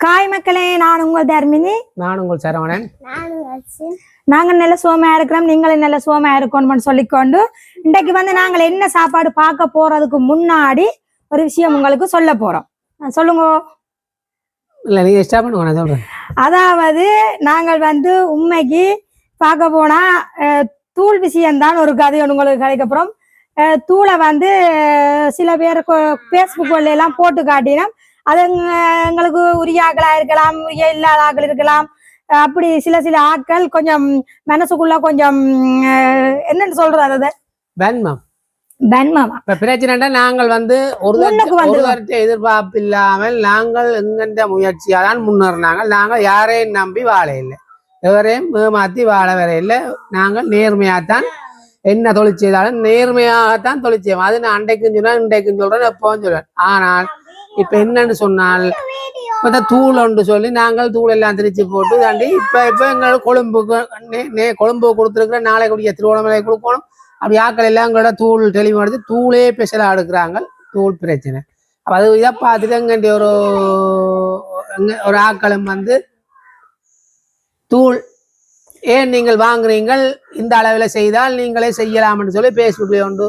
காய் மக்களே நான் உங்கள் தர்மினி. நான் உங்கள் சரவணன். நாங்க நல்ல சுகமா இருக்கிறோம் நீங்களும் நல்ல சுகமா இருக்கணும்னு சொல்லிக்கொண்டு இன்றைக்கு வந்து நாங்கள் என்ன சாப்பாடு பார்க்க போறதுக்கு முன்னாடி ஒரு விஷயம் உங்களுக்கு சொல்ல போறோம். சொல்லுங்க. இல்லை அதாவது நாங்கள் வந்து உண்மைக்கு பார்க்க போனா தூள் விஷயம்தான் ஒரு கதை உங்களுக்கு கதைக்கப்புறம் அஹ், தூளை வந்து சில பேர் ஃபேஸ்புக் எல்லாம் போட்டு காட்டினோம். அது எங்க- எங்களுக்கு உரிய ஆக்களா இருக்கலாம் உரிய இல்லாத ஆக்கள் இருக்கலாம். அப்படி சில சில ஆட்கள் கொஞ்சம் மனசுக்குள்ள கொஞ்சம் என்னன்னு சொல்றது அது வேன்மாம் இப்போ பிரச்சனைனா நாங்கள் வந்து ஒரு எதிர்பார்ப்பு இல்லாமல் நாங்கள் எங்கெந்த முயற்சியால் தான் முன்னேறினாங்க நாங்கள் யாரையும் நம்பி வாழ இல்லை. எவரையும் ஏமாற்றி வாழ வர இல்லை. நாங்கள் நேர்மையாகத்தான் என்ன தொழில் செய்தாலும் நேர்மையாகத்தான் தொழில் செய்வோம். அது நான் அன்றைக்கும் சொன்னேன் இன்றைக்கும் சொல்றேன் எப்பவும் சொல்றேன். ஆனால் இப்ப என்னன்னு சொன்னால் இப்போ தூள் ஒன்று சொல்லி நாங்கள் தூள் எல்லாம் திரிச்சு போட்டு தாண்டி இப்ப இப்ப எங்களுக்கு கொழும்புக்கு நே- கொழும்பு கொடுத்துருக்குற நாளை கூடிய திருவண்ணாமலை கொடுக்கணும். அப்படி ஆக்கள் எல்லாம் எங்களோட தூள் தெளிவு எடுத்து தூளே ஸ்பெஷலாக எடுக்கிறாங்க. தூள் பிரச்சனை. அப்ப அது இதை பார்த்துட்டு எங்கண்டி ஒரு ஒரு ஆக்களும் வந்து தூள் ஏன் நீங்கள் வாங்குறீங்கள்? இந்த அளவில் செய்தால் நீங்களே செய்யலாம்னு சொல்லி ஃபேஸ்புக்கில் உண்டு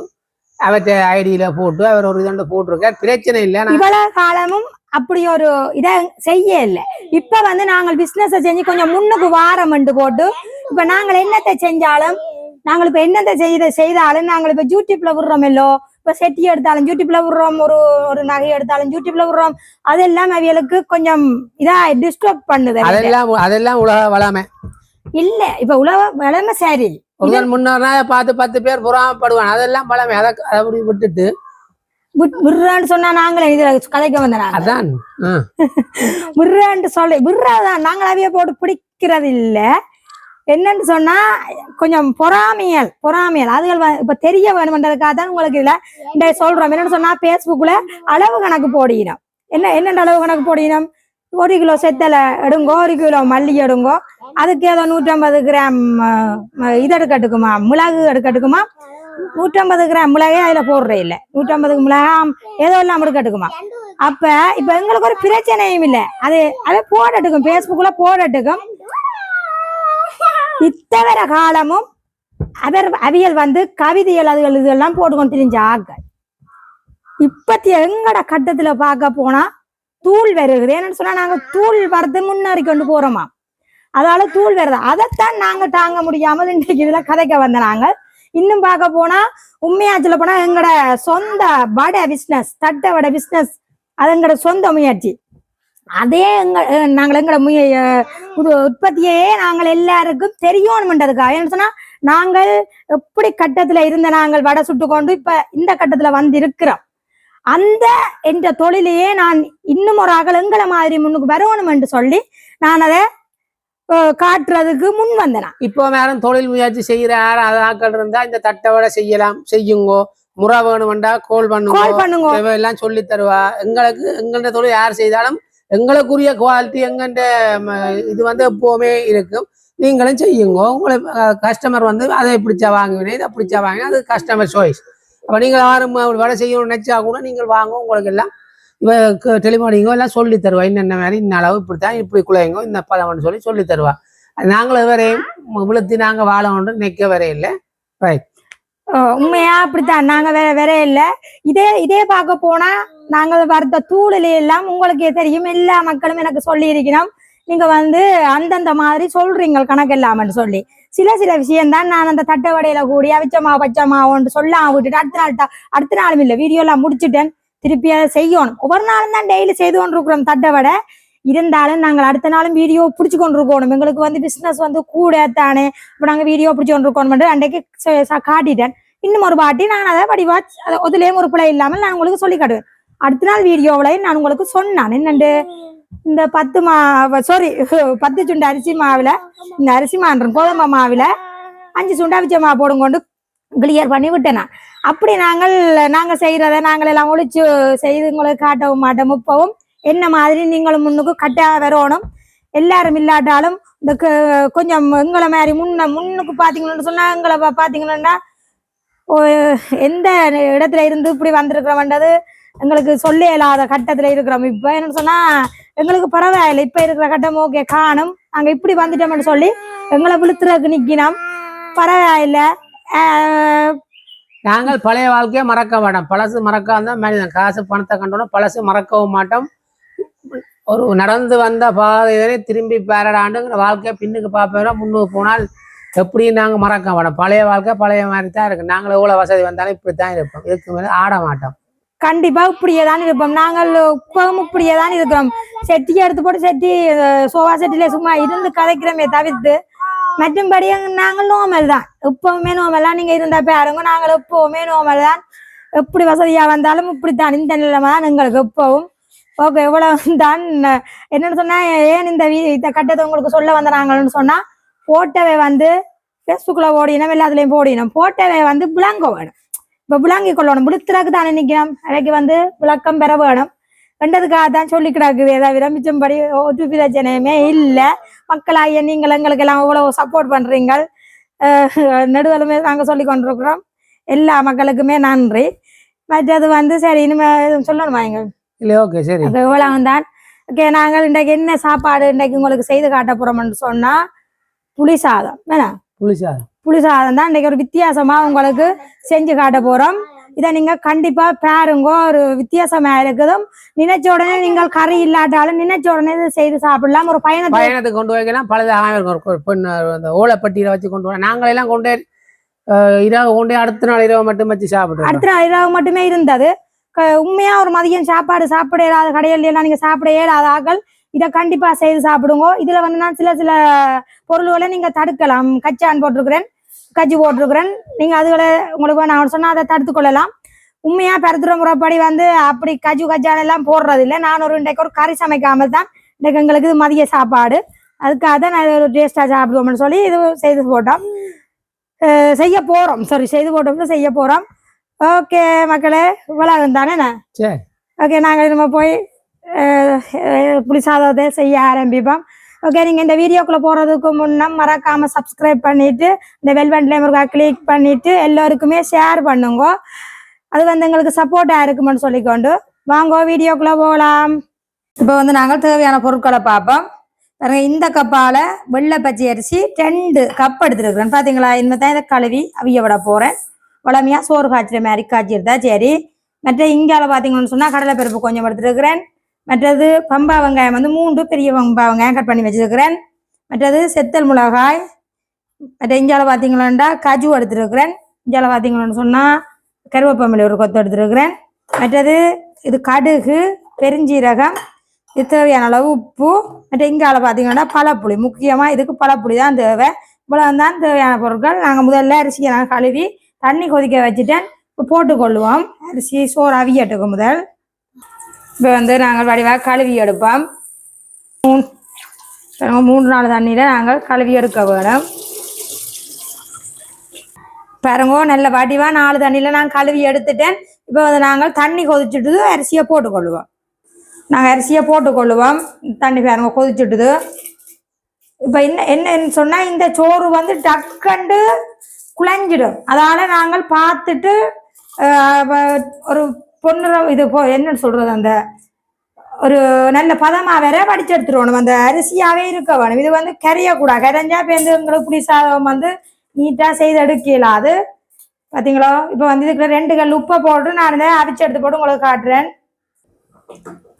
அவற்றை ஐடியில போட்டு அவர் ஒரு இதண்டு போட்டிருக்கார். பிரச்சனை இல்லை இவ்வளவு காலமும் அப்படி ஒரு இத செய்ய இல்லை இப்ப வந்து நாங்கள் பிசினஸ் செஞ்சு கொஞ்சம் முன்னுக்கு வாரம்ண்டு போட்டு இப்ப நாங்கள் என்னத்தை செஞ்சாலும் நாங்கள் இப்ப என்னத்தை செய்த செய்தாலும் நாங்கள் இப்ப யூடியூப்ல விடுறோம் இல்லோ இப்ப செட்டி எடுத்தாலும் யூடியூப்ல விடுறோம் ஒரு ஒரு நகை எடுத்தாலும் யூடியூப்ல விடுறோம் அதெல்லாம் அவியலுக்கு கொஞ்சம் இதா டிஸ்டர்ப் பண்ணுது. அதெல்லாம் அதெல்லாம் உலக வளமை. இல்ல இப்ப உலக விளமை சரி ஒருத்தன் முன்னோர்னா பார்த்து பத்து பேர் புறாமப்படுவான். அதெல்லாம் பழமை. அதை அதை அப்படி விட்டுட்டு. விட்- விடுறான்னு சொன்னா நாங்களே இதுல கதைக்க வந்த நாங்க அதான். விடுறான்ட்டு சொல்லி விடுறாதான் நாங்கள் அவைய போட்டு பிடிக்கிறது இல்ல என்னன்னு சொன்னா கொஞ்சம் பொறாமையல் பொறாமையல். அதுகள் இப்ப தெரிய வேணும்ன்றதுக்காக தான் உங்களுக்கு இதுல இந்த சொல்றோம். என்னன்னு சொன்னா பேஸ்புக்ல அளவு கணக்கு போடினோம் என்ன என்னென்ன அளவு கணக்கு போடினோம் ஒரு கிலோ செத்தலை எடுங்கோ ஒரு கிலோ மல்லி எடுங்கோ. அதுக்கு ஏதோ நூற்றம்பது கிராம் இது எடுக்கட்டுக்குமா? மிளகு எடுக்கட்டுக்குமா? நூற்றம்பது கிராம் மிளகே அதில் போடுறே இல்லை. நூற்றம்பது மிளகாம் ஏதோ எல்லாம் எடுக்கட்டுக்குமா? அப்போ இப்போ எங்களுக்கு ஒரு பிரச்சனையும் இல்லை. அது அது போடட்டுக்கும் ஃபேஸ்புக்கில் போடட்டுக்கும். இத்தவர காலமும் அவர் அவியல் வந்து கவிதைகள் அதுகள் இதெல்லாம் போட்டுக்கொண்டு தெரிஞ்ச ஆக்கள் இப்பத்தி எங்கட கட்டத்தில் பார்க்க போனால் தூள் வருது ஏன்னு சொன்னா நாங்க தூள் வரது முன்னேறி கொண்டு போறோமா? அதால தூள் வருது அதைத்தான் நாங்க தாங்க முடியாமல் இன்றைக்கு இதுல கதைக்க வந்த நாங்க. இன்னும் பார்க்க போனா உண்மையா சொல்ல போனா எங்கட சொந்த வடை பிசினஸ் தட்டை வடை பிசினஸ் அது எங்கட சொந்த முயற்சி. அதே எங்க நாங்கள் எங்கட முய அஹ் உற்பத்தியே நாங்கள் எல்லாருக்கும் தெரியணும்ன்றதுக்காக என்ன சொன்னா நாங்கள் எப்படி கட்டத்துல இருந்த நாங்கள் வடை சுட்டு கொண்டு இப்ப இந்த கட்டத்துல வந்து இருக்கிறோம் அந்த என்ற தொழிலையே நான் இன்னும் ஒரு அகல் எங்களை மாதிரி முன்னுக்கு வரணும் என்று சொல்லி நான் அதை காட்டுறதுக்கு முன் வந்தேன். இப்போ வேறும் தொழில் முயற்சி செய்யற யாரும் அது ஆக்கள் இருந்தா இந்த தட்டை விட செய்யலாம் செய்யுங்கோ. முறை வேணுமெண்டா கோல் பண்ணுங்க. கால் பண்ணுங்க. எல்லாம் சொல்லி தருவா. எங்களுக்கு எங்கள்ட தொழில் யார் செய்தாலும் எங்களுக்குரிய குவாலிட்டி எங்கள்ட இது வந்து எப்பவுமே இருக்கும். நீங்களும் செய்யுங்க. உங்களை கஸ்டமர் வந்து அதை பிடிச்சா வாங்குவீங்க இதை பிடிச்சா வாங்க அது கஸ்டமர் சாய்ஸ் அப்போ நீங்கள் யாரும் வேலை செய்யணும்னு நினச்சா கூட நீங்கள் வாங்க உங்களுக்கு எல்லாம் இப்போ டெலிமாடிங்கோ எல்லாம் சொல்லி தருவா. என்னென்ன மாதிரி இன்ன அளவு இப்படி தான் இப்படி குழையுங்கோ இந்த பழம்னு சொல்லி சொல்லி தருவா. நாங்களும் வரையும் விழுத்தி நாங்கள் வாழணும்னு நிற்க வரையில்லை ரைட் உண்மையா? அப்படித்தான். நாங்க வேற வேற இல்ல. இதே இதே பார்க்க போனா நாங்க வறுத்த தூளிலே எல்லாம் உங்களுக்கே தெரியும். எல்லா மக்களும் எனக்கு சொல்லி இருக்கணும் நீங்க வந்து அந்தந்த மாதிரி சொல்றீங்க கணக்கு இல்லாமன்னு சொல்லி. சில சில விஷயம்தான் நான் அந்த தட்டை வடையில கூடி அவிச்சமா பச்சமாவோன்னு சொல்லாம விட்டுட்டு அடுத்த நாள் அடுத்த நாளும் இல்லை வீடியோ எல்லாம் முடிச்சுட்டேன். திருப்பி அதை செய்யணும். ஒவ்வொரு நாளும் தான் டெய்லி செய்து கொண்டிருக்கிறோம் தட்டை வடை. இருந்தாலும் நாங்கள் அடுத்த நாளும் வீடியோ பிடிச்சு கொண்டிருக்கணும். எங்களுக்கு வந்து பிசினஸ் வந்து கூட தானே இப்போ நாங்க வீடியோ பிடிச்சு கொண்டிருக்கோம் அன்றைக்கு காட்டிட்டேன். இன்னும் ஒரு வாட்டி நான் அதை வடிவா அதை அதுலேயும் ஒரு பிள்ளை இல்லாமல் நான் உங்களுக்கு சொல்லி காட்டுவேன். அடுத்த நாள் வீடியோவிலையும் நான் உங்களுக்கு சொன்னான். என்னண்டு? இந்த பத்து மா சாரி பத்து சுண்டு அரிசி மாவில் இந்த அரிசி மான்றோம் கோதுமை மாவில் அஞ்சு சுண்டா அவிச்ச மாவு போடும் கொண்டு கிளியர் பண்ணி விட்டேன். அப்படி நாங்கள் நாங்க செய்கிறத நாங்கள் எல்லாம் ஒழிச்சு செய்து உங்களுக்கு காட்டவும் மாட்டோம். முப்பவும் என்ன மாதிரி நீங்களும் முன்னுக்கு கட்டாக வரணும். எல்லாரும் இல்லாட்டாலும் இந்த கொஞ்சம் எங்களை மாதிரி முன்ன முன்னுக்கு பார்த்தீங்கன்னு சொன்னா எங்களை பார்த்தீங்கன்னா பாத்தீங்கன்னா ஓ, எந்த இடத்துல இருந்து இப்படி வந்திருக்கிறோம்ன்றது எங்களுக்கு சொல்ல இல்லாத கட்டத்துல இருக்கிறோம். இப்போ என்னன்னு சொன்னா எங்களுக்கு பரவாயில்லை. இப்ப இருக்கிற கட்டம் ஓகே காணும். நாங்க இப்படி வந்துட்டோம்னு சொல்லி எங்களை விழுத்துறதுக்கு நிக்கினோம். பரவாயில்லை. நாங்கள் பழைய வாழ்க்கையை மறக்க மாட்டோம். பழசு மறக்காம தான் மனிதன் காசு பணத்தை கண்டோன்னா பழசு மறக்கவும் மாட்டோம். ஒரு நடந்து வந்த பாதையிலே திரும்பி பேரடாண்டுங்கிற வாழ்க்கையை பின்னுக்கு பார்ப்போம் முன்னுக்கு போனால் எப்படியும் நாங்கள் மறக்க மாட்டோம். பழைய வாழ்க்கை பழைய மாதிரி தான் இருக்கு. நாங்கள் எவ்வளோ வசதி வந்தாலும் இப்படி தான் இருப்போம். இதுக்கு மேலே ஆட மாட்டோம். கண்டிப்பா இப்படியே தான் இருப்போம். நாங்கள் இப்பவும் இப்படியே தான் இருக்கிறோம். செட்டி எடுத்து போட்டு செட்டி சோவா செட்டில சும்மா இருந்து கதைக்கிறோமே தவிர்த்து. மற்றும்படி நாங்கள் நோமல் தான். இப்பவுமே நோமல் தான். நீங்க இருந்தா பாருங்க நாங்கள் எப்பவுமே நோமல் தான். எப்படி வசதியா வந்தாலும் இப்படித்தான். இந்த நிலைமை தான் எங்களுக்கு எப்பவும் ஓகே இவ்வளவு தான் என்னன்னு சொன்னா ஏன் இந்த வீ இந்த கட்டத்தை உங்களுக்கு சொல்ல வந்த நாங்கள்னு சொன்னா போட்டோவை வந்து ஃபேஸ்புக்கில் ஓடினோம் எல்லாத்துலேயும் போடினோம். போட்டவை வந்து விளங்க வேணும் இப்போ விளங்கி கொள்ளணும். விழுத்துறதுக்கு தானே நிற்கிறோம் அவைக்கு வந்து விளக்கம் பெற வேணும். ரெண்டதுக்காக தான் சொல்லி கிடக்குது ஏதாவது விரமிச்சபடி ஒரு பிரச்சனையுமே இல்லை. மக்களாகிய நீங்கள் எங்களுக்கு எல்லாம் இவ்வளவு சப்போர்ட் பண்ணுறீங்க நடுவலுமே நாங்கள் சொல்லி கொண்டிருக்கிறோம். எல்லா மக்களுக்குமே நன்றி. மற்றது வந்து சரி இனிமேல் சொல்லணுமா எங்க இல்லை ஓகே சரி. அது இவ்வளவு தான் ஓகே நாங்கள் இன்றைக்கு என்ன சாப்பாடு இன்றைக்கு உங்களுக்கு செய்து காட்ட சொன்னா? புளி சாதம் என்ன புளிச்சா புளி சாதம் தான் இன்றைக்கு ஒரு வித்தியாசமா உங்களுக்கு செஞ்சு காட்ட போறோம். இதை நீங்க கண்டிப்பா பாருங்க ஒரு வித்தியாசமா இருக்குதும். நினைச்ச உடனே நீங்கள் கறி இல்லாட்டாலும் நினைச்ச உடனே இதை செய்து சாப்பிடலாம். ஒரு பயணத்தை பயணத்துக்கு கொண்டு வைக்கலாம் பழுதாக இருக்கும். ஒரு- ஒரு பெண் அந்த ஓலைப்பட்டியில வச்சு கொண்டு வர நாங்களெல்லாம் கொண்டு இரவு கொண்டு அடுத்த நாள் இரவு மட்டும் வச்சு சாப்பிடுவோம். அடுத்த நாள் இரவு மட்டுமே இருந்தது. க- உண்மையா ஒரு மதியம் சாப்பாடு சாப்பிட இயலாத கடையில் எல்லாம் நீங்க சாப்பிட இயலாத ஆக்கள். இதை கண்டிப்பா செய்து சாப்பிடுங்க. இதுல வந்து நான் சில சில பொருள்களை நீங்க தடுக்கலாம். கச்சான் போட்டிருக்கிறேன். கஜ்ஜி போட்டிருக்கிறேன். நீங்க அதுகளை உங்களுக்கு நான் சொன்னா அதை தடுத்து கொள்ளலாம். உண்மையா முறைப்படி வந்து அப்படி கஜு கஜான் எல்லாம் போடுறது இல்லை நான் ஒரு இன்றைக்கு ஒரு கறி சமைக்காமல் தான் இன்றைக்கு எங்களுக்கு இது மதிய சாப்பாடு. அதுக்காக தான் நான் ஒரு டேஸ்டா சாப்பிடுவோம்னு சொல்லி இது செய்து போட்டோம். செய்ய போறோம். சாரி செய்து போட்டோம்னு செய்ய போறோம். ஓகே மக்களே இவ்வளவு தானே ஓகே நாங்கள் நம்ம போய் அஹ், சாதத்தை செய்ய ஆரம்பிப்போம் ஓகே நீங்கள் இந்த வீடியோக்குள்ளே போகிறதுக்கு முன்னே மறக்காமல் சப்ஸ்கிரைப் பண்ணிவிட்டு இந்த வெல்வெண்ட்லேயும் இருக்கா கிளிக் பண்ணிவிட்டு எல்லோருக்குமே ஷேர் பண்ணுங்க அது வந்து எங்களுக்கு சப்போர்ட்டாக இருக்குமென்னு சொல்லிக்கொண்டு வாங்க வீடியோக்குள்ளே போகலாம் இப்போ வந்து நாங்கள் தேவையான பொருட்களை பார்ப்போம் பாருங்க இந்த கப்பால் வெள்ளை பச்சை அரிசி ரெண்டு கப் எடுத்துருக்குறேன் பார்த்தீங்களா இந்த தான் இதை கழுவி அவிய விட போகிறேன் வளமையாக சோறு காய்ச்சிற மாதிரி காய்ச்சிருந்தா சரி மற்ற இங்கால பார்த்தீங்கன்னு சொன்னால் கடலைப்பருப்பு கொஞ்சம் எடுத்துருக்கிறேன் மற்றது பம்பா வெங்காயம் வந்து மூன்று பெரிய பம்பா வெங்காயம் கட் பண்ணி வச்சிருக்கிறேன். மற்றது செத்தல் மிளகாய் மற்ற இங்கால பார்த்தீங்களா கஜு எடுத்துருக்கிறேன். இஞ்சால பார்த்தீங்களான்னு சொன்னால் கருவேப்பமில்லி ஒரு கொத்து எடுத்துருக்கிறேன். மற்றது இது கடுகு பெருஞ்சீரகம் இது தேவையான அளவு உப்பு. மற்ற இங்கால பார்த்தீங்கன்னா பழப்புளி முக்கியமாக இதுக்கு பழப்புளி தான் தேவை. இவ்வளோ தான் தேவையான பொருட்கள். நாங்கள் முதல்ல அரிசியை நாங்கள் கழுவி தண்ணி கொதிக்க வச்சுட்டேன். போட்டுக்கொள்ளுவோம். அரிசி சோறு அவியட்டுக்கு முதல். இப்போ வந்து நாங்கள் வடிவாக கழுவி எடுப்போம். மூணு மூன்று நாலு தண்ணியில் நாங்கள் கழுவி எடுக்க வேணும் பாருங்க நல்ல வடிவாக நாலு தண்ணியில் நான் கழுவி எடுத்துட்டேன். இப்போ வந்து நாங்கள் தண்ணி கொதிச்சுட்டு அரிசியை போட்டுக்கொள்ளுவோம் நாங்கள் அரிசியை போட்டுக்கொள்ளுவோம் தண்ணி பாருங்க கொதிச்சுட்டுது. இப்போ என்ன என்னன்னு சொன்னால் இந்த சோறு வந்து டக்கண்டு குழஞ்சிடும். அதனால் நாங்கள் பார்த்துட்டு ஒரு பொண்ணு இது போ என்னன்னு சொல்றது அந்த ஒரு நல்ல பதமாக வேற வடிச்சு எடுத்துருவோம் அந்த அரிசியாகவே இருக்க வேணும். இது வந்து கரையக்கூடாது கரைஞ்சா பேருந்து எங்களுக்கு புளி சாதம் வந்து நீட்டாக செய்து எடுக்கலாம் அது பார்த்தீங்களோ இப்போ வந்து இதுக்கு ரெண்டு கல் உப்பை போட்டு நான் இதை அரிச்சு எடுத்து போட்டு உங்களுக்கு காட்டுறேன்.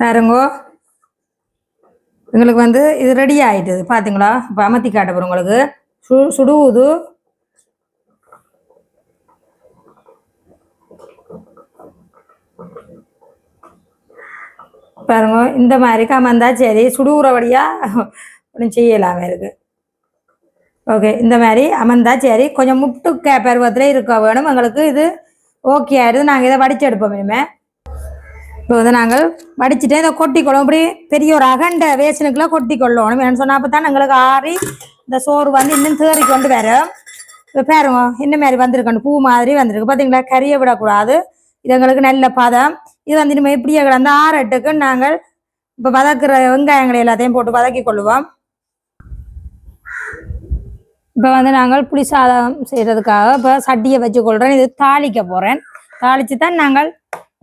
பாருங்கோ. எங்களுக்கு வந்து இது ரெடி ஆயிட்டுது. பார்த்தீங்களா இப்போ அமர்த்தி காட்ட உங்களுக்கு. சு சுடுவுது. பாருங்க இந்த மாதிரி கமந்தா சரி சுடுகுறபடியா ஒன்றும் செய்யலாம இருக்கு. ஓகே இந்த மாதிரி அமர்ந்தா சரி கொஞ்சம் முட்டு கே பருவத்தில் இருக்க வேணும் எங்களுக்கு இது ஓகே ஆயிடுது நாங்கள் இதை வடிச்சு எடுப்போம் இனிமே. இப்போ வந்து நாங்கள் வடிச்சுட்டு இதை கொட்டி கொள்ளும். இப்படி பெரிய ஒரு அகண்ட வேசனுக்குள்ள கொட்டி கொள்ளணும் ஏன்னு சொன்னால் அப்போ தான் எங்களுக்கு ஆறி இந்த சோறு வந்து இன்னும் தேறி கொண்டு வரும். இப்போ பாருங்க இந்த மாதிரி வந்திருக்கணும் பூ மாதிரி வந்திருக்கு. பார்த்தீங்களா? கறியை விடக்கூடாது. இது எங்களுக்கு நல்ல பதம். இது வந்து இனிமேல் இப்படியே கிடந்த ஆறட்டுக்கு நாங்கள் இப்போ வதக்குற வெங்காயங்களை எல்லாத்தையும் போட்டு வதக்கி கொள்ளுவோம் இப்போ வந்து நாங்கள் புளி சாதம் செய்கிறதுக்காக இப்போ சட்டியை வச்சு கொள்கிறேன் இது தாளிக்க போகிறேன் தாளித்து தான் நாங்கள்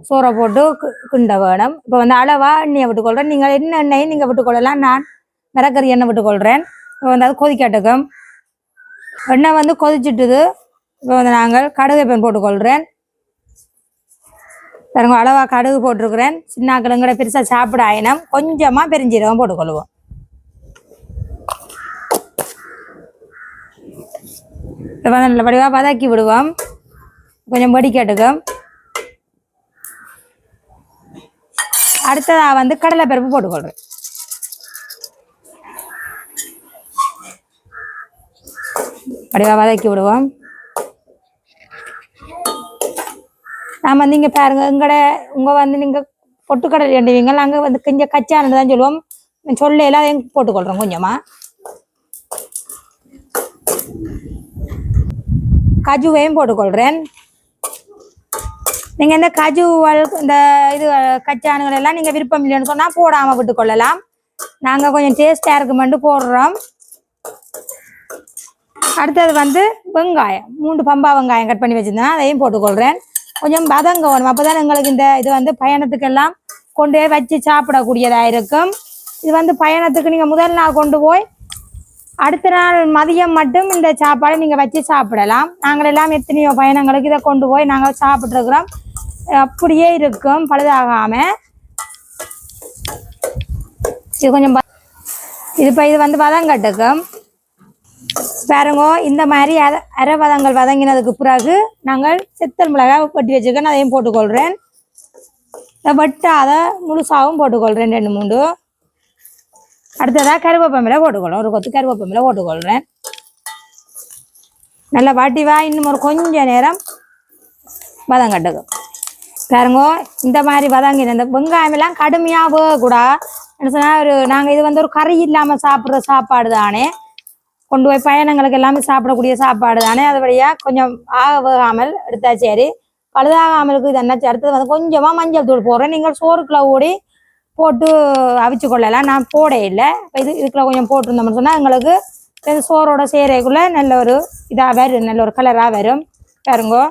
சோறை போட்டு கிண்ட வேணும். இப்போ வந்து அளவா எண்ணெயை விட்டுக்கொள்கிறேன் நீங்கள் என்ன எண்ணெயை நீங்கள் விட்டுக்கொள்ளலாம் நான் மிரக்கறி எண்ணெய் விட்டுக்கொள்கிறேன் இப்போ வந்து அது கொதிக்கட்டுக்கும். எண்ணெய் வந்து கொதிச்சிட்டுது. இப்போ வந்து நாங்கள் கடுகு பெண் போட்டுக்கொள்கிறேன் பாருங்க அளவா கடுகு போட்டிருக்கிறேன். சின்ன கிழங்குட பெருசாக சாப்பிட ஆயினம். கொஞ்சமாக பெருஞ்சீரகம் போட்டுக்கொள்வோம். இப்போ நல்ல வடிவாக வதக்கி விடுவோம். கொஞ்சம் வடிக்கட்டுக்கும் அடுத்ததாக வந்து கடலை பருப்பு போட்டுக்கொள்கிறேன் வடிவாக வதக்கி விடுவோம். நான் வந்து இங்கே பாருங்க எங்கட உங்க வந்து நீங்க பொட்டுக்கடல் எண்டுவீங்க நாங்கள் வந்து கொஞ்சம் கச்சானது தான் சொல்லுவோம். சொல்ல எல்லாம் போட்டுக்கொள்கிறோம் கொஞ்சமாக கொஞ்சமா. கஜுவையும் போட்டுக்கொள்கிறேன் நீங்கள் இந்த கஜு இந்த இது கச்சானுகள் எல்லாம் நீங்கள் விருப்பம் இல்லைன்னு சொன்னால் போடாமல் விட்டுக்கொள்ளலாம். நாங்கள் கொஞ்சம் டேஸ்டா இருக்குமெண்டு போடுறோம். அடுத்தது வந்து வெங்காயம். மூன்று பம்பா வெங்காயம் கட் பண்ணி வச்சிருந்தேன் அதையும் போட்டுக்கொள்கிறேன் கொஞ்சம் வதங்க வேணும் அப்பதான் எங்களுக்கு இந்த இது வந்து பயணத்துக்கெல்லாம் கொண்டு போய் வச்சு சாப்பிடக்கூடியதா இருக்கும். இது வந்து பயணத்துக்கு நீங்க முதல் நாள் கொண்டு போய் அடுத்த நாள் மதியம் மட்டும் இந்த சாப்பாடை நீங்க வச்சு சாப்பிடலாம். நாங்கள் எல்லாம் எத்தனையோ பயணங்களுக்கு இதை கொண்டு போய் நாங்கள் சாப்பிட்ருக்குறோம் அப்படியே இருக்கும் பழுதாகாம. இது கொஞ்சம் இது இப்போ இது வந்து வதங்கட்டுக்கும் பாருங்கோ இந்த மாதிரி அர அரை வதங்கள் வதங்கினதுக்கு பிறகு நாங்கள் செத்தல் மிளகாய் வெட்டி வச்சுருக்கேன் அதையும் போட்டுக்கொள்கிறேன் இதை வெட்டாத முழுசாகவும் போட்டுக்கொள்கிறேன் ரெண்டு மூணு அடுத்ததாக கருவேப்பமில போட்டுக்கொள்ளும் ஒரு கொத்து கருவேப்பமில போட்டுக்கொள்கிறேன் நல்லா வாட்டிவா இன்னும் ஒரு கொஞ்ச நேரம் வதங்கட்டுக்கும் பாருங்க இந்த மாதிரி வதங்கின இந்த வெங்காயம் எல்லாம் கடுமையாக வேகக்கூடாது என்ன சொன்னால் ஒரு நாங்கள் இது வந்து ஒரு கறி இல்லாமல் சாப்பிட்ற சாப்பாடு தானே கொண்டு போய் பயணங்களுக்கு எல்லாமே சாப்பிடக்கூடிய சாப்பாடு தானே? அது வழியாக கொஞ்சம் ஆக வேகாமல் எடுத்தா சரி. பழுதாகாமலுக்கு இது என்னாச்சு? அடுத்தது வந்து கொஞ்சமாக மஞ்சள் தூள் போடுறேன். நீங்கள் சோறுக்குள்ள ஓடி போட்டு அவிச்சு கொள்ளலாம். நான் போட இல்லை. இப்போ இது இதுக்குள்ள கொஞ்சம் போட்டிருந்தோம்னு சொன்னால் எங்களுக்கு இது சோறோட சேரைக்குள்ள நல்ல ஒரு இதாக வரும். நல்ல ஒரு கலராக வரும். பாருங்கோ.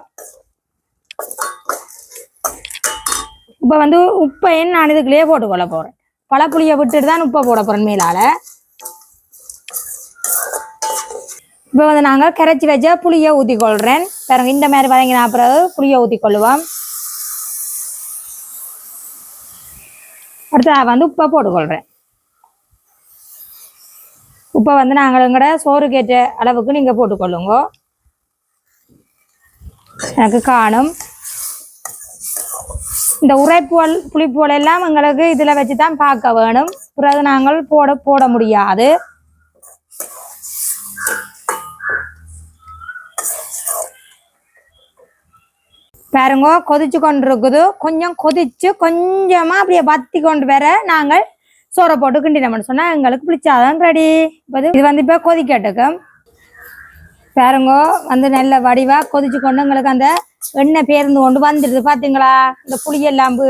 இப்போ வந்து உப்பையும் நான் இதுக்குள்ளேயே போட்டுக்கொள்ள போகிறேன் பழப்புளியை விட்டுட்டு தான் உப்பை போட போகிறேன் மேலால. இப்போ வந்து நாங்கள் கரைச்சி வச்ச புளியை ஊற்றி கொள்கிறேன் பாருங்க இந்த மாதிரி வதங்கின பிறகு புளியை ஊற்றி கொள்ளுவோம் அடுத்து நான் வந்து உப்பை போட்டுக்கொள்கிறேன் உப்பை வந்து நாங்கள் எங்கட சோறு கேட்ட அளவுக்கு நீங்கள் போட்டுக்கொள்ளுங்க. எனக்கு காணும். இந்த உரைப்போல் புளிப்புவல் எல்லாம் எங்களுக்கு இதில் வச்சு தான் பார்க்க வேணும். பிறகு நாங்கள் போட போட முடியாது. பாருங்க கொதிச்சு கொண்டு இருக்குது கொஞ்சம் கொதிச்சு கொஞ்சமா அப்படியே வத்தி கொண்டு வர நாங்கள் சோறை போட்டு கிண்டினோம்னு சொன்னா எங்களுக்கு பிடிச்சாதான் ரெடி இது வந்து இப்போ கொதிக்கட்டுக்கும் பாருங்க வந்து நல்ல வடிவா கொதிச்சு கொண்டு எங்களுக்கு அந்த எண்ணெய் பேருந்து கொண்டு வந்துடுது. பாத்தீங்களா? இந்த புளியெல்லாம்பு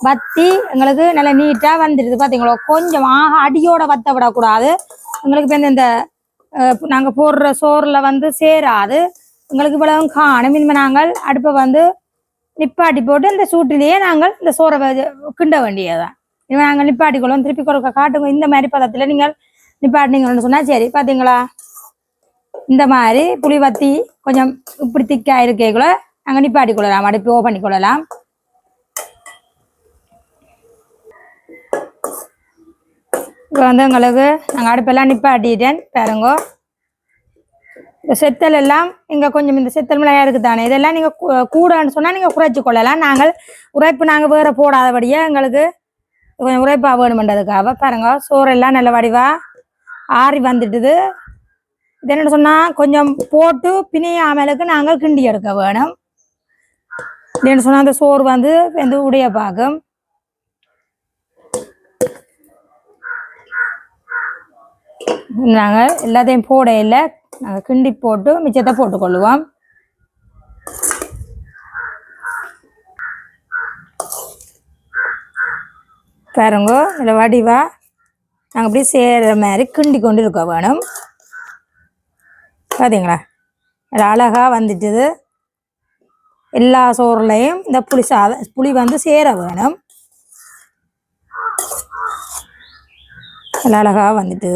வத்தி எங்களுக்கு நல்லா நீட்டா வந்துடுது. பாத்தீங்களா? கொஞ்சம் ஆக அடியோட வத்த விடக்கூடாது. எங்களுக்கு இப்போ இந்த அஹ், நாங்க போடுற சோறுல வந்து சேராது. எங்களுக்கு இவ்வளவும் காணும். இனிமே நாங்கள் அடுப்பை வந்து நிப்பாட்டி போட்டு இந்த சூட்டிலேயே நாங்கள் இந்த சோறை கிண்ட வேண்டியதுதான். இனிமே நாங்கள் நிப்பாட்டி திருப்பி கொடுக்க காட்டுங்க. இந்த மாதிரி பதத்தில் நீங்கள் நிப்பாட்டினீங்கன்னு சொன்னா சரி. பாத்தீங்களா? இந்த மாதிரி புளி வத்தி கொஞ்சம் இப்படி திக்காக இருக்கேக்குள்ள நாங்கள் நிப்பாட்டி கொள்ளலாம். அடுப்பு ஓ பண்ணி கொள்ளலாம். இப்போ வந்து எங்களுக்கு நாங்கள் அடுப்பெல்லாம் நிப்பாட்டிட்டேன். பாருங்க. இந்த செத்தல் எல்லாம் இங்கே கொஞ்சம் இந்த செத்தல் மிளகாய் இருக்குது தானே இதெல்லாம் நீங்கள் கூடன்னு சொன்னால் நீங்கள் குறைச்சி கொள்ளலாம். நாங்கள் உரைப்பு நாங்கள் வேற போடாதபடியே எங்களுக்கு கொஞ்சம் உரைப்பாக வேணுமென்றதுக்காக. பாருங்க சோறெல்லாம் நல்ல வடிவா ஆறி வந்துட்டுது. இது என்ன சொன்னால் கொஞ்சம் போட்டு பிணையாமலுக்கு நாங்கள் கிண்டி எடுக்க வேணும். என்னென்னு சொன்னால் அந்த சோறு வந்து வந்து உடைய பார்க்கும் நாங்கள் எல்லாத்தையும் போட இல்லை. நாங்கள் கிண்டி போட்டு மிச்சத்தை போட்டுக்கொள்ளுவோம். பாருங்க இதில் வடிவா நாங்கள் அப்படியே சேர்கிற மாதிரி கிண்டி கொண்டு இருக்க வேணும். பார்த்தீங்களா அது அழகாக வந்துட்டுது. எல்லா சோறுலையும் இந்த புளி சாதம் புளி வந்து சேர வேணும். நல்லா அழகாக வந்துட்டு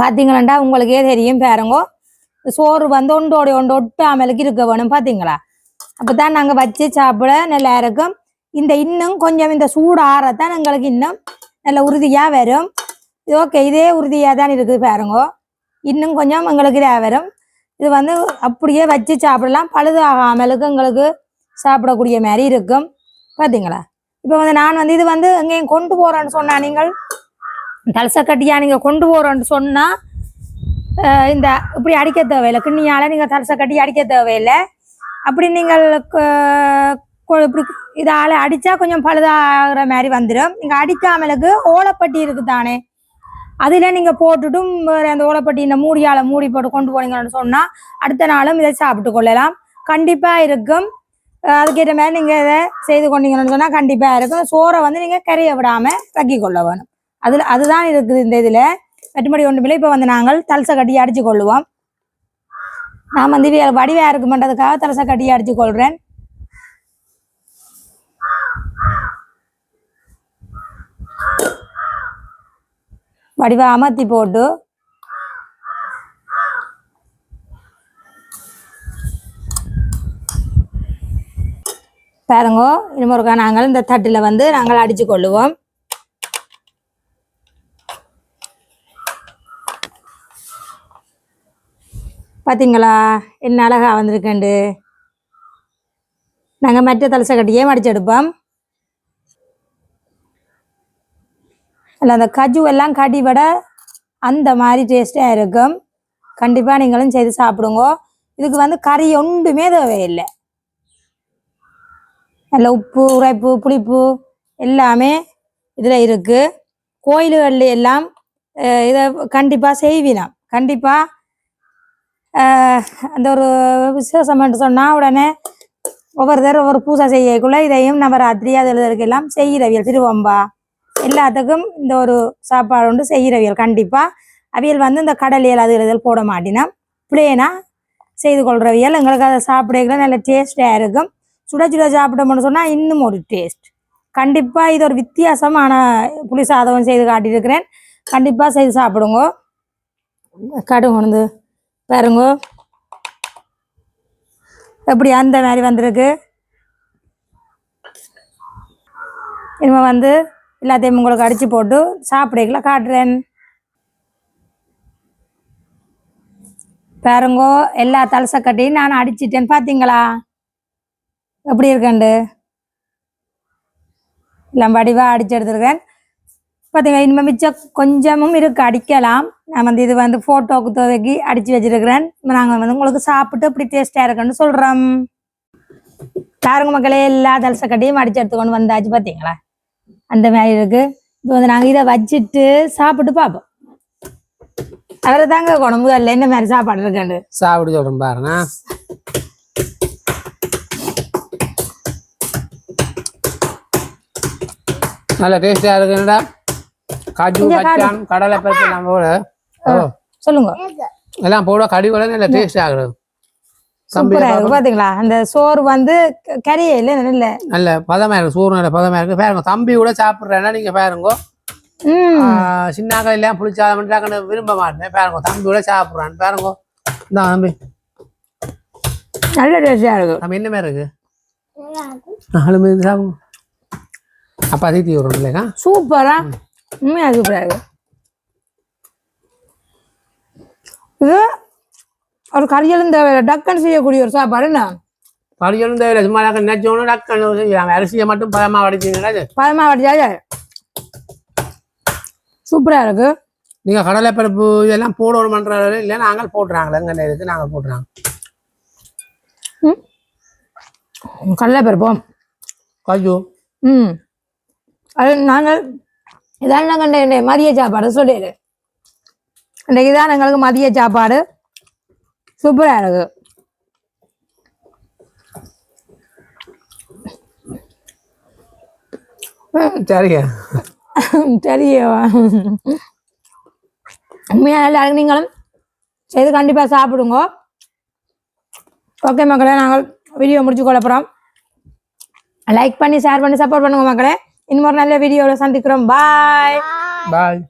பாத்தீங்களாண்டா? உங்களுக்கே தெரியும் பாருங்கோ. சோறு வந்து ஒன்றோட ஒண்டு ஒட்டாமலுக்கு இருக்க வேணும் பார்த்தீங்களா அப்போ தான் நாங்கள் வச்சு சாப்பிட நல்லா இருக்கும். இந்த இன்னும் கொஞ்சம் இந்த சூடு ஆறத்தான் எங்களுக்கு இன்னும் நல்ல உறுதியாக வரும். இது ஓகே இதே உறுதியாக தான் இருக்குது பாருங்கோ. இன்னும் கொஞ்சம் எங்களுக்கு இதாக வரும். இது வந்து அப்படியே வச்சு சாப்பிடலாம். பழுது ஆகாமலுக்கு எங்களுக்கு சாப்பிடக்கூடிய மாதிரி இருக்கும். பார்த்தீங்களா இப்போ வந்து நான் வந்து இது வந்து எங்கேயும் கொண்டு போகிறேன்னு சொன்னா நீங்கள் தலசக்கட்டியா நீங்கள் கொண்டு போகிறோன்னு சொன்னால் இந்த இப்படி அடிக்க தேவையில்லை. கிண்ணியால் நீங்கள் தலசை கட்டி அடிக்க தேவையில்லை. அப்படி நீங்கள் இப்படி இதால் அடித்தா கொஞ்சம் பழுதாகிற மாதிரி வந்துடும் நீங்கள் அடிக்காமலுக்கு ஓலைப்பட்டி இருக்குது தானே அதில் நீங்கள் போட்டுட்டும் வேற அந்த ஓலப்பட்டி இந்த மூடியால் மூடி போட்டு கொண்டு போனீங்கன்னு சொன்னால் அடுத்த நாளும் இதை சாப்பிட்டு கொள்ளலாம். கண்டிப்பாக இருக்கும். அதுக்கேற்ற மாதிரி நீங்கள் இதை செய்து கொண்டீங்கன்னு சொன்னால் கண்டிப்பாக இருக்கும். சோறை வந்து நீங்கள் கரையை விடாமல் தக்கி கொள்ள வேணும். அதில் அதுதான் இருக்குது இந்த இதில். வெட்டுமடி ஒன்றுமில்லை. இப்போ வந்து நாங்கள் தலசை கட்டி அடித்து கொள்ளுவோம். நான் வந்து வடிவாக வடிவா இருக்குமென்றதுக்காக தலசை கட்டி அடித்து கொள்கிறேன் வடிவா அமர்த்தி போட்டு. பாருங்கோ இனிமொருக்கா நாங்கள் இந்த தட்டில் வந்து நாங்கள் அடித்து கொள்ளுவோம். பார்த்தீங்களா என்ன அழகா வந்திருக்கேண்டு? நாங்கள் மற்ற தலசை கட்டியே மடிச்சு எடுப்போம்? அதில் அந்த கஜு எல்லாம் கடி விட அந்த மாதிரி டேஸ்ட்டாக இருக்கும். கண்டிப்பாக நீங்களும் செய்து சாப்பிடுங்க. இதுக்கு வந்து கறி ஒன்றுமே தேவையில்லை. நல்ல உப்பு உரைப்பு புளிப்பு எல்லாமே இதில் இருக்குது கோயில்களில் எல்லாம் இதை கண்டிப்பாக செய்வினோம். கண்டிப்பாக அந்த ஒரு விசேஷம் என்று சொன்னால் உடனே ஒவ்வொருத்தர் ஒவ்வொரு பூஜை செய்யக்குள்ள இதையும் நவராத்திரி அதில் எல்லாம் செய்கிறவியல் திருவம்பா. எல்லாத்துக்கும் இந்த ஒரு சாப்பாடு உண்டு செய்கிறவியல் கண்டிப்பாக அவியல் வந்து இந்த கடலியல் அது இதில் போட மாட்டினா பிளேனா செய்து கொள்றவியல். எங்களுக்கு அதை சாப்பிடக்குள்ள நல்ல டேஸ்டாக இருக்கும். சுட சுட சாப்பிட்டோம்னு சொன்னால் இன்னும் ஒரு டேஸ்ட் கண்டிப்பாக இது ஒரு வித்தியாசமான புளி சாதம் செய்து காட்டியிருக்கிறேன். கண்டிப்பாக செய்து சாப்பிடுங்க. கடுகு கொண்டு பாருங்க. எப்படி அந்த மாதிரி வந்திருக்கு? இனிமே வந்து எல்லாத்தையும் உங்களுக்கு அடித்து போட்டு சாப்பிடக்கல காட்டுறேன். பாருங்கோ எல்லா தலசக்கட்டையும் கட்டியும் நான் அடிச்சிட்டேன். பார்த்தீங்களா எப்படி இருக்கண்டு? எல்லாம் வடிவாக அடிச்சு எடுத்துருக்கேன். பார்த்தீங்களா இனிமேல் மிச்சம் கொஞ்சமும் இருக்கு. அடிக்கலாம். நான் வந்து இது வந்து ஃபோட்டோக்கு துவக்கி அடிச்சு வச்சிருக்கிறேன். நாங்கள் வந்து உங்களுக்கு சாப்பிட்டு இப்படி டேஸ்டாக இருக்குன்னு சொல்கிறோம் பாருங்க மக்களே எல்லா தலசக்கட்டையும் அடிச்சு எடுத்துக்கொண்டு வந்தாச்சு பார்த்தீங்களா அந்த மாதிரி இருக்கு. இப்போ வந்து நாங்கள் இதை வச்சுட்டு சாப்பிட்டு பார்ப்போம். அவரை தாங்க குழம்பு இல்லை என்ன மாதிரி சாப்பாடு இருக்காண்டு சாப்பிட்டு சொல்றேன் பாருங்க நல்லா டேஸ்டாக இருக்குடா காஜு. கச்சான் கடலை பருப்பு எல்லாம் போட. சொல்லுங்க. எல்லாம் போட கடி கூட நல்ல டேஸ்ட் ஆகுது பாத்தீங்களா? அந்த சோறு வந்து க- கறியே இல்ல நல்ல நல்ல பதமா இருக்கு சூறு நல்ல பதமா இருக்கு. பாருங்க தம்பி கூட சாப்பிட்றேன்னா நீங்க பாருங்க. சின்னாக்கள் எல்லாம் புளிச்சாதம் டக்குன்னு விரும்ப மாட்டேன். பாருங்க தம்பி கூட சாப்பிட்றான் பாருங்க. இந்த தம்பி. நல்ல டேஸ்டா இருக்கு. நம்ம என்ன மாதிரி இருக்கு? நாலு மீது சாப்பிடும் அப்பா தீத்தி வரும் இல்லைக்கா சூப்பரா. உண்மையா சூப்பரா இருக்கு இது? ஒரு கறியலும் தேவையில்லை. டக்குன்னு செய்யக்கூடிய ஒரு சாப்பாடு என்ன? படிக்கணும் தேவையில்லை. சும்மா டக்கு நச்சோன்னு டக்குன்னு செய்யலாம். அரிசியை மட்டும் பதமா வடிச்சீங்கன்னா இது. பழமா வடிச்சாச்சு சூப்பரா இருக்கு. நீங்க கடலை பருப்பு இதெல்லாம் போடணும் பண்றாரு இல்லை நாங்கள் போட்டுறாங்களே. எங்க இருக்கு நாங்கள் போட்டுறாங்க. கடலை பருப்போம் காஜு ம். அது நாங்கள் இதான் நாங்கள் இந்த மதிய சாப்பாடு சொல்லிடு இன்றைக்கு தான் எங்களுக்கு மதிய சாப்பாடு. சூப்பராக இருக்கு. சரியா தெரியவா உண்மையாக எல்லாரும் நீங்களும் செய்து கண்டிப்பாக சாப்பிடுங்க. ஓகே மக்களே நாங்கள் வீடியோ முடிச்சு கொள்ள போகிறோம் லைக் பண்ணி ஷேர் பண்ணி சப்போர்ட் பண்ணுங்க மக்களே. இன்னொரு நல்ல வீடியோவில் சந்திக்கிறோம். பாய் பாய்